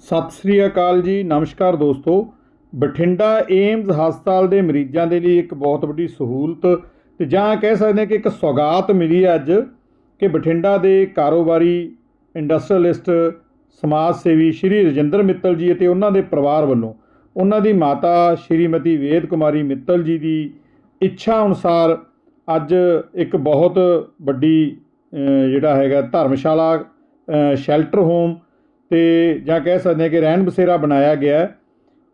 ਸਤਿ ਸ੍ਰੀ ਅਕਾਲ ਜੀ, ਨਮਸਕਾਰ ਦੋਸਤੋ। ਬਠਿੰਡਾ ਏਮਜ਼ ਹਸਪਤਾਲ ਦੇ ਮਰੀਜ਼ਾਂ ਦੇ ਲਈ ਇੱਕ ਬਹੁਤ ਵੱਡੀ ਸਹੂਲਤ ਤੇ ਜਾਂ ਕਹਿ ਸਕਦੇ ਹਾਂ ਕਿ ਇੱਕ ਸੌਗਾਤ ਮਿਲੀ ਹੈ ਅੱਜ ਕਿ ਬਠਿੰਡਾ ਦੇ ਕਾਰੋਬਾਰੀ ਇੰਡਸਟਰੀਅਲਿਸਟ, ਸਮਾਜ ਸੇਵੀ ਸ਼੍ਰੀ ਰਜਿੰਦਰ ਮਿੱਤਲ ਜੀ ਅਤੇ ਉਹਨਾਂ ਦੇ ਪਰਿਵਾਰ ਵੱਲੋਂ ਉਹਨਾਂ ਦੀ ਮਾਤਾ ਸ਼੍ਰੀਮਤੀ ਵੇਦ ਕੁਮਾਰੀ ਮਿੱਤਲ ਜੀ ਦੀ ਇੱਛਾ ਅਨੁਸਾਰ ਅੱਜ ਇੱਕ ਬਹੁਤ ਵੱਡੀ ਜਿਹੜਾ ਹੈਗਾ ਧਰਮਸ਼ਾਲਾ ਸ਼ੈਲਟਰ ਹੋਮ ਤੇ ਜਾਂ ਕਹਿ ਸਕਦੇ ਹਾਂ ਕਿ ਰਹਿਣ ਬਸੇਰਾ ਬਣਾਇਆ ਗਿਆ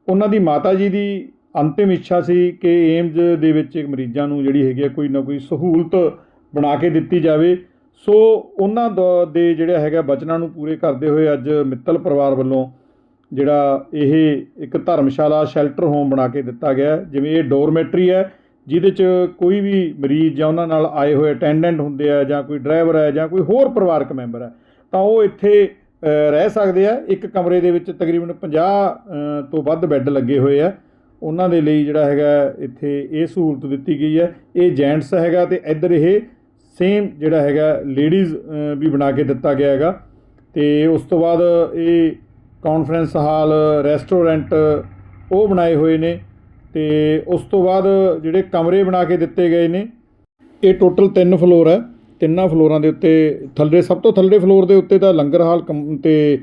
ਉਹਨਾਂ ਦੀ ਮਾਤਾ ਜੀ ਦੀ ਅੰਤਿਮ ਇੱਛਾ ਸੀ ਕਿ ਏਮਜ਼ ਦੇ ਵਿੱਚ ਮਰੀਜ਼ਾਂ ਨੂੰ ਜਿਹੜੀ ਹੈਗੀ ਆ ਕੋਈ ਨਾ ਕੋਈ ਸਹੂਲਤ ਬਣਾ ਕੇ ਦਿੱਤੀ ਜਾਵੇ। ਸੋ ਉਹਨਾਂ ਦਾ, ਦੇ ਜਿਹੜਾ ਹੈਗਾ ਬਚਨਾਂ ਨੂੰ ਪੂਰੇ ਕਰਦੇ ਹੋਏ ਅੱਜ ਮਿੱਤਲ ਪਰਿਵਾਰ ਵੱਲੋਂ ਜਿਹੜਾ ਇਹ ਇੱਕ ਧਰਮਸ਼ਾਲਾ, ਸ਼ੈਲਟਰ ਹੋਮ ਬਣਾ ਕੇ ਦਿੱਤਾ ਗਿਆ ਜਿਵੇਂ ਇਹ ਡੋਰਮੈਟਰੀ ਹੈ, ਜਿਹਦੇ 'ਚ ਕੋਈ ਵੀ ਮਰੀਜ਼ ਜਾਂ ਉਹਨਾਂ ਨਾਲ ਆਏ ਹੋਏ ਅਟੈਂਡੈਂਟ ਹੁੰਦੇ ਆ ਜਾਂ ਕੋਈ ਡਰਾਈਵਰ ਹੈ ਜਾਂ ਕੋਈ ਹੋਰ ਪਰਿਵਾਰਕ ਮੈਂਬਰ ਹੈ, ਤਾਂ ਉਹ ਇੱਥੇ ਰਹਿ ਸਕਦੇ ਆ। ਇੱਕ ਕਮਰੇ ਦੇ ਵਿੱਚ ਤਕਰੀਬਨ 50 ਤੋਂ ਵੱਧ ਬੈੱਡ ਲੱਗੇ ਹੋਏ ਆ। ਉਹਨਾਂ ਦੇ ਲਈ ਜਿਹੜਾ ਹੈਗਾ, ਇੱਥੇ ਇਹ ਸਹੂਲਤ ਦਿੱਤੀ ਗਈ ਹੈ। ਇਹ ਜੈਂਟਸ ਹੈਗਾ ਤੇ ਇੱਧਰ ਇਹ ਸੇਮ ਜਿਹੜਾ ਹੈਗਾ ਲੇਡੀਜ਼ ਵੀ ਬਣਾ ਕੇ ਦਿੱਤਾ ਗਿਆ ਹੈਗਾ। ਤੇ ਉਸ ਤੋਂ ਬਾਅਦ ਇਹ ਕਾਨਫਰੰਸ ਹਾਲ ਰੈਸਟੋਰੈਂਟ ਉਹ ਬਣਾਏ ਹੋਏ ਨੇ। ਤੇ ਉਸ ਤੋਂ ਬਾਅਦ ਜਿਹੜੇ ਕਮਰੇ ਬਣਾ ਕੇ ਦਿੱਤੇ ਗਏ ਨੇ, ਇਹ ਟੋਟਲ ਤਿੰਨ ਫਲੋਰ ਹੈ। ਤਿੰਨਾਂ ਫਲੋਰਾਂ ਦੇ ਉੱਤੇ ਥੱਲੇ ਸਭ ਤੋਂ ਥੱਲੇ ਫਲੋਰ ਦੇ ਉੱਤੇ ਤਾਂ ਲੰਗਰ ਹਾਲ ਕਮ- ਤੇ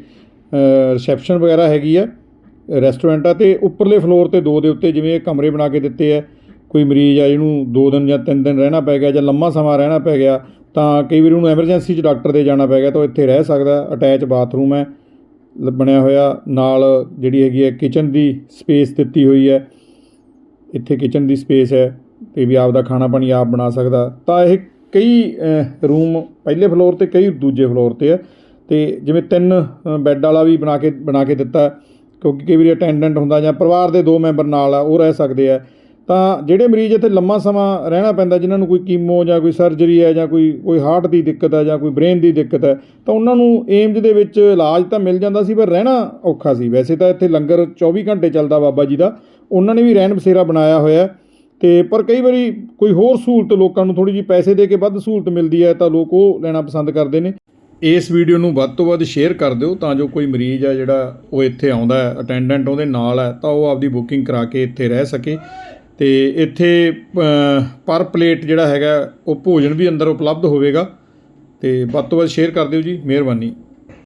ਰਿਸੈਪਸ਼ਨ ਵਗੈਰਾ ਹੈਗੀ ਆ, ਰੈਸਟੋਰੈਂਟ ਆ ਤੇ ਉੱਪਰਲੇ ਫਲੋਰ ਤੇ ਦੋ ਦੇ ਉੱਤੇ ਜਿਵੇਂ ਇਹ ਕਮਰੇ ਬਣਾ ਕੇ ਦਿੱਤੇ ਆ, ਕੋਈ ਮਰੀਜ਼ ਆ ਜਿਹਨੂੰ ਦੋ ਦਿਨ ਜਾਂ ਤਿੰਨ ਦਿਨ ਰਹਿਣਾ ਪੈ ਗਿਆ ਜਾਂ ਲੰਮਾ ਸਮਾਂ ਰਹਿਣਾ ਪੈ ਗਿਆ, ਤਾਂ ਕਈ ਵਾਰੀ ਉਹਨੂੰ ਐਮਰਜੈਂਸੀ 'ਚ ਡਾਕਟਰ ਦੇ ਜਾਣਾ ਪੈ ਗਿਆ ਤਾਂ ਉਹ ਇੱਥੇ ਰਹਿ ਸਕਦਾ, ਅਟੈਚ ਬਾਥਰੂਮ ਹੈ ਬਣਿਆ ਹੋਇਆ, ਨਾਲ ਜਿਹੜੀ ਹੈਗੀ ਹੈ ਕਿਚਨ ਦੀ ਸਪੇਸ ਦਿੱਤੀ ਹੋਈ ਹੈ, ਇੱਥੇ ਕਿਚਨ ਦੀ ਸਪੇਸ ਹੈ, ਤੇ ਵੀ ਆਪ ਦਾ ਖਾਣਾ ਪਾਣੀ ਆਪ ਬਣਾ ਸਕਦਾ, ਤਾਂ ਇਹ ਕਈ ਰੂਮ ਪਹਿਲੇ ਫਲੋਰ ਤੇ, ਕਈ ਦੂਜੇ ਫਲੋਰ ਤੇ ਹੈ ਤੇ ਜਿਵੇਂ ਤਿੰਨ ਬੈੱਡ ਵਾਲਾ ਵੀ ਬਣਾ ਕੇ ਬਣਾ ਕੇ ਦਿੱਤਾ, ਕਿਉਂਕਿ ਕਈ ਵਾਰੀ ਅਟੈਂਡੈਂਟ ਹੁੰਦਾ ਜਾਂ ਪਰਿਵਾਰ ਦੇ ਦੋ ਮੈਂਬਰ ਨਾਲ ਆ, ਉਹ ਰਹਿ ਸਕਦੇ ਆ। ਤਾਂ ਜਿਹੜੇ ਮਰੀਜ਼ ਇੱਥੇ ਲੰਮਾ ਸਮਾਂ ਰਹਿਣਾ ਪੈਂਦਾ, ਜਿਨ੍ਹਾਂ ਨੂੰ ਕੋਈ ਕੀਮੋ ਜਾਂ ਕੋਈ ਸਰਜਰੀ ਹੈ ਜਾਂ ਕੋਈ ਕੋਈ ਹਾਰਟ ਦੀ ਦਿੱਕਤ ਹੈ ਜਾਂ ਕੋਈ ਬ੍ਰੇਨ ਦੀ ਦਿੱਕਤ ਹੈ ਤਾਂ ਉਹਨਾਂ ਨੂੰ ਏਮਜ਼ ਦੇ ਵਿੱਚ ਇਲਾਜ ਤਾਂ ਮਿਲ ਜਾਂਦਾ ਸੀ, ਪਰ ਰਹਿਣਾ ਔਖਾ ਸੀ। ਵੈਸੇ ਤਾਂ ਇੱਥੇ ਲੰਗਰ 24 ਘੰਟੇ ਚੱਲਦਾ ਬਾਬਾ ਜੀ ਦਾ, ਉਹਨਾਂ ਨੇ ਵੀ ਰਹਿਣ ਬਸੇਰਾ ਬਣਾਇਆ ਹੋਇਆ। ਤੇ ਪਰ ਕਈ ਵਾਰੀ ਕੋਈ ਹੋਰ ਸਹੂਲਤ ਲੋਕਾਂ ਨੂੰ ਥੋੜੀ ਜਿਹੀ ਪੈਸੇ ਦੇ ਕੇ ਵੱਧ ਸਹੂਲਤ ਮਿਲਦੀ ਹੈ ਤਾਂ ਲੋਕ ਉਹ ਲੈਣਾ ਪਸੰਦ ਕਰਦੇ ਨੇ। ਇਸ ਵੀਡੀਓ ਨੂੰ ਵੱਧ ਤੋਂ ਵੱਧ ਸ਼ੇਅਰ ਕਰ ਦਿਓ ਤਾਂ ਜੋ ਕੋਈ ਮਰੀਜ਼ ਆ ਜਿਹੜਾ ਉਹ ਇੱਥੇ ਆਉਂਦਾ ਹੈ, ਅਟੈਂਡੈਂਟ ਉਹਦੇ ਨਾਲ ਹੈ, ਤਾਂ ਉਹ ਆਪਦੀ ਬੁਕਿੰਗ ਕਰਾ ਕੇ ਇੱਥੇ ਰਹਿ ਸਕੇ। ਤੇ ਇੱਥੇ ਪਰ ਪਲੇਟ ਜਿਹੜਾ ਹੈਗਾ, ਉਹ ਭੋਜਨ ਵੀ ਅੰਦਰ ਉਪਲਬਧ ਹੋਵੇਗਾ। ਤੇ ਵੱਧ ਤੋਂ ਵੱਧ ਸ਼ੇਅਰ ਕਰ ਦਿਓ ਜੀ, ਮਿਹਰਬਾਨੀ।